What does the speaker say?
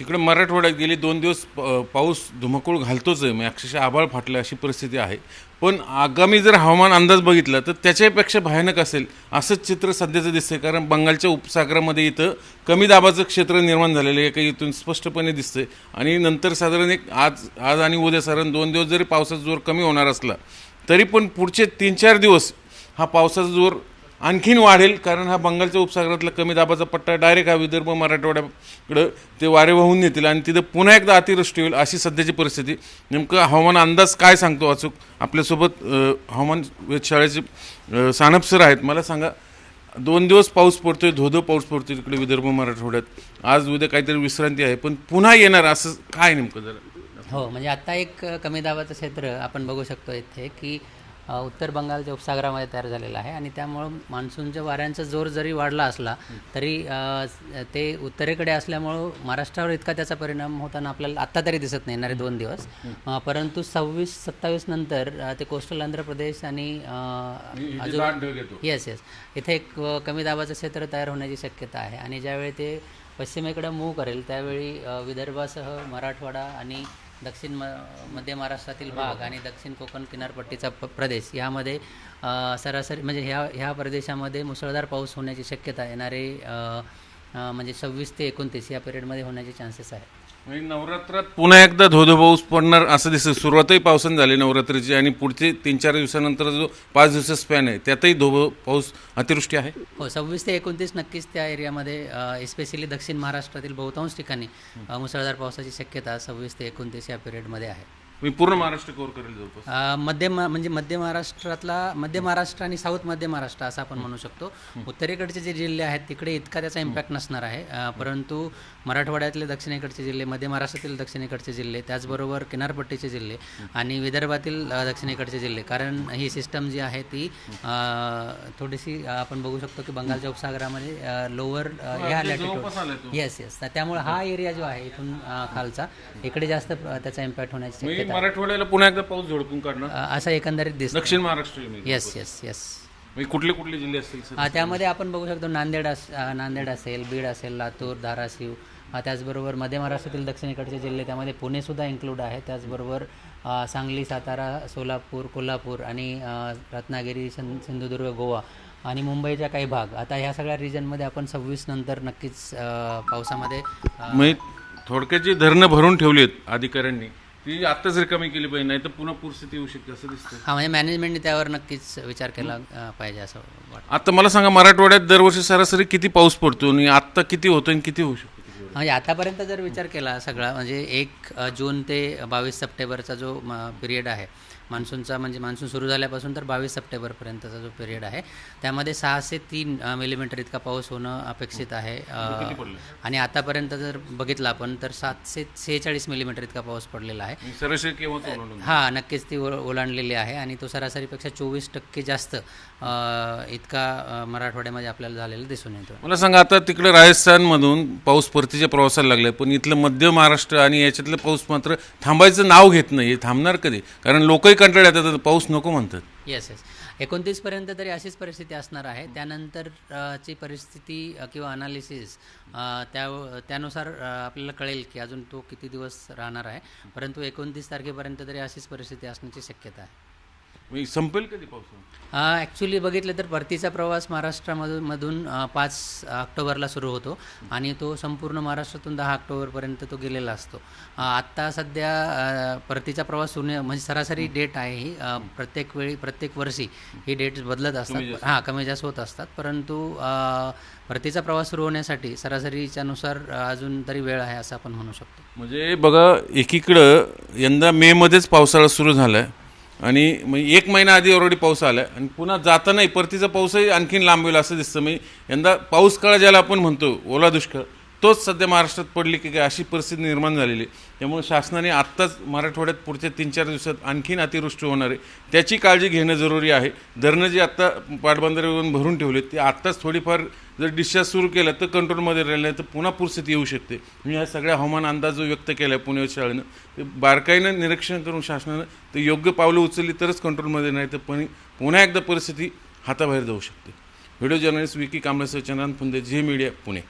तिकडे मराठवाड्यात गेली दोन दिवस पाऊस धुमकूळ घालतोच आहे. म्हणजे अक्षरशः आभाळ फाटलं अशी परिस्थिती आहे. पण आगामी जर हवामान अंदाज बघितला तर त्याच्यापेक्षा भयानक असेल असंच चित्र सध्याचं दिसतंय. कारण बंगालच्या उपसागरामध्ये इथं कमी दाबाचं क्षेत्र निर्माण झालेलं आहे. काही इथून स्पष्टपणे दिसतंय. आणि नंतर साधारण एक आज आज आणि उद्या साधारण दोन दिवस जरी पावसाचा जोर कमी होणार असला तरी पण पुढचे तीन चार दिवस हा पावसाचा जोर आणखीन वाढेल कारण हा बंगालच्या उपसागरातला कमी दाबाचा पट्टा डायरेक्ट हा विदर्भ मराठवाड्याकडं ते वारे वाहून नेतील आणि तिथं पुन्हा एकदा अतिवृष्टी होईल अशी सध्याची परिस्थिती. नेमकं हवामान अंदाज काय सांगतो अचूक? आपल्यासोबत हवामान वेधशाळेचे सानपसर सानप सर आहेत. मला सांगा दोन दिवस पाऊस पडतोय धोधो पाऊस पडतोय तिकडे विदर्भ मराठवाड्यात. आज उद्या काहीतरी विश्रांती आहे पण पुन्हा येणार असं काय नेमकं जरा हो म्हणजे आता एक कमी दाबाचं क्षेत्र आपण बघू शकतो इथे की उत्तर बंगालच्या उपसागरामध्ये तयार झालेलं आहे आणि त्यामुळं मान्सूनच्या वाऱ्यांचा जोर जरी वाढला असला तरी ते उत्तरेकडे असल्यामुळं महाराष्ट्रावर इतका त्याचा परिणाम होताना आपल्याला आत्ता तरी दिसत नाही येणारे दोन दिवस. परंतु सव्वीस सत्तावीस नंतर ते कोस्टल आंध्र प्रदेश आणि येस येस इथे एक कमी दाबाचं क्षेत्र तयार होण्याची शक्यता आहे आणि ज्यावेळी ते पश्चिमेकडे मूव्ह करेल त्यावेळी विदर्भासह मराठवाडा आणि दक्षिण म मध्य महाराष्ट्रातील भाग आणि दक्षिण कोकण किनारपट्टीचा प प्रदेश. यामध्ये सरासरी म्हणजे ह्या ह्या प्रदेशामध्ये मुसळधार पाऊस होण्याची शक्यता येणारे म्हणजे सव्वीस ते एकोणतीस या पिरियडमध्ये होण्याचे चान्सेस आहे म्हणजे नवरात्रात पुन्हा एकदा धोधो पाऊस पडणार असं दिसतं. सुरुवातही पावसाने झाली नवरात्रीची आणि पुढचे तीन चार दिवसानंतर जो पाच दिवसाचा स्पॅन आहे त्यातही धोधो पाऊस अतिवृष्टी आहे? हो सव्वीस ते एकोणतीस नक्कीच त्या एरियामध्ये एस्पेशली दक्षिण महाराष्ट्रातील बहुतांश ठिकाणी मुसळधार पावसाची शक्यता सव्वीस ते एकोणतीस या पिरियडमध्ये आहे. मी पूर्ण महाराष्ट्र कव्हर करेल जवळपास. अ, मध्य मा- म्हणजे मध्य महाराष्ट्रातला मध्य महाराष्ट्र आणि साऊथ मध्य महाराष्ट्र असं आपण म्हणू शकतो. उत्तरेकडचे जे जिल्हे आहेत तिकडे इतका त्याचा इम्पॅक्ट नसणार आहे. अ, परंतु मराठवाड्यातले दक्षिणेकडचे जिल्हे मध्य महाराष्ट्रातील दक्षिणेकडचे जिल्हे त्याचबरोबर किनारपट्टीचे जिल्हे आणि विदर्भातील अ, दक्षिणेकडचे जिल्हे. कारण ही सिस्टम जी आहे ती अ, थोडीशी अ, आपण बघू शकतो की बंगालच्या उपसागरामध्ये लोअर ह्या लॅटिट्यूड येस येस त्यामुळे हा एरिया जो आहे इथून अ, खालचा इकडे जास्त अ, त्याचा इम्पॅक्ट होण्याची मी मराठवाड्याला पुन्हा एकदा पाऊस झोडपून काढणार असं एकंदरीत दिसतं. दक्षिण महाराष्ट्र येस येस येस कुठले कुठले जिल्हे असतील सर? त्यामध्ये आपण बघू शकतो नांदेड अस अ, नांदेड असेल बीड असेल लातूर धाराशिव. अ, त्याचबरोबर मध्य महाराष्ट्रातील दक्षिणेकडचे जिल्हे त्यामध्ये पुणेसुद्धा इन्क्लूड आहे. त्याचबरोबर अ, सांगली सातारा सोलापूर कोल्हापूर आणि अ, रत्नागिरी सिं सिंधुदुर्ग गोवा आणि मुंबईच्या काही भाग. आता ह्या सगळ्या रिजनमध्ये आपण सव्वीस नंतर नक्कीच अ, पावसामध्ये अ, मी थोडक्यात जी धरणं भरून ठेवली आहेत अधिकाऱ्यांनी ती आत्ताच रिकामी केली पाहिजे नाही तर पुन्हा परिस्थिती येऊ शकते असं दिसतं हा म्हणजे मॅनेजमेंटने त्यावर नक्कीच विचार केला अ, पाहिजे असं वाटतं. आता मला सांगा मराठवाड्यात दरवर्षी सरासरी किती पाऊस पडतो आणि आत्ता किती होतो आणि किती होऊ शकतो? म्हणजे आतापर्यंत जर विचार केला सगळा म्हणजे एक अ, जून ते बावीस सप्टेंबरचा जो पिरियड आहे मान्सूनचा म्हणजे मान्सून सुरू झाल्यापासून तर बावीस सप्टेंबरपर्यंतचा जो पिरियड आहे त्यामध्ये सहाशे तीन मिलीमीटर इतका पाऊस होणं अपेक्षित आहे. अ, आणि आतापर्यंत जर बघितलं आपण तर सातशे सेहेचाळीस मिलीमीटर इतका पाऊस पडलेला आहे. ओलांडून हा नक्कीच ती ओलांडलेली आहे आणि तो सरासरीपेक्षा चोवीस टक्के जास्त इतका मराठवाड्यामध्ये आपल्याला झालेला दिसून येतो मला सांगा आता तिकडे राजस्थानमधून पाऊस परतीच्या प्रवासाला लागलाय पण इथलं मध्य महाराष्ट्र आणि याच्यातलं पाऊस मात्र थांबायचं नाव घेत नाही. हे थांबणार कधी? कारण लोकही कंटाळ येतात पाऊस नको म्हणतात. येस येस एकोणतीसपर्यंत तरी अशीच परिस्थिती असणार आहे. त्यानंतर अ, ची परिस्थिती अ, किंवा अनालिसिस त्या त्यानुसार अ, आपल्याला कळेल की अजून तो किती दिवस राहणार आहे. परंतु एकोणतीस तारखेपर्यंत तरी अशीच परिस्थिती असण्याची शक्यता आहे. मग संपेल कधी पाऊस ॲक्च्युली बघितलं तर परतीचा प्रवास महाराष्ट्रामधून मधून पाच ऑक्टोबरला सुरू होतो. आणि तो संपूर्ण महाराष्ट्रातून दहा ऑक्टोबरपर्यंत तो गेलेला असतो. आत्ता सध्या परतीचा प्रवास होणे म्हणजे सरासरी डेट आहे ही. प्रत्येक वेळी प्रत्येक वर्षी ही डेट बदलत असतात. हां कमी जास्त होत असतात. परंतु परतीचा प्रवास सुरू होण्यासाठी सरासरीच्या नुसार अजून तरी वेळ आहे असं आपण म्हणू शकतो. म्हणजे बघा एकीकडं यंदा मे मध्येच पावसाळा सुरू झालाय. आणि मग एक महिना आधी ऑलरेडी पाऊस आलाय. आणि पुन्हा जातानाही परतीचा पाऊसही आणखीन लांब होईल असं दिसतं. मी यंदा पाऊस काळ ज्याला आपण म्हणतो ओला दुष्काळ तोच सध्या महाराष्ट्रात पडली की काय अशी परिस्थिती निर्माण झालेली आहे. त्यामुळे शासनाने आत्ताच मराठवाड्यात पुढच्या तीन चार दिवसात आणखीन अतिवृष्टी होणार आहे. त्याची काळजी घेणं जरुरी आहे. धरणं जे आत्ता पाटबंधाऱ्यावरून भरून ठेवले ते आत्ताच थोडीफार जर डिस्चार्ज सुरू केला तर कंट्रोलमध्ये राहिलं नाही तर पुन्हा परिस्थिती येऊ शकते. मी या सगळ्या हवामान अंदाज जो व्यक्त केला आहे पुणे शाळेनं ते बारकाईनं निरीक्षण करून शासनानं ते योग्य पावलं उचलली तरच कंट्रोलमध्ये नाही तर पण पुन्हा एकदा परिस्थिती हाताबाहेर जाऊ शकते. व्हिडिओ जर्नलिस्ट विकी कांबळेसह चंद्रान फुंदे झी मीडिया पुणे.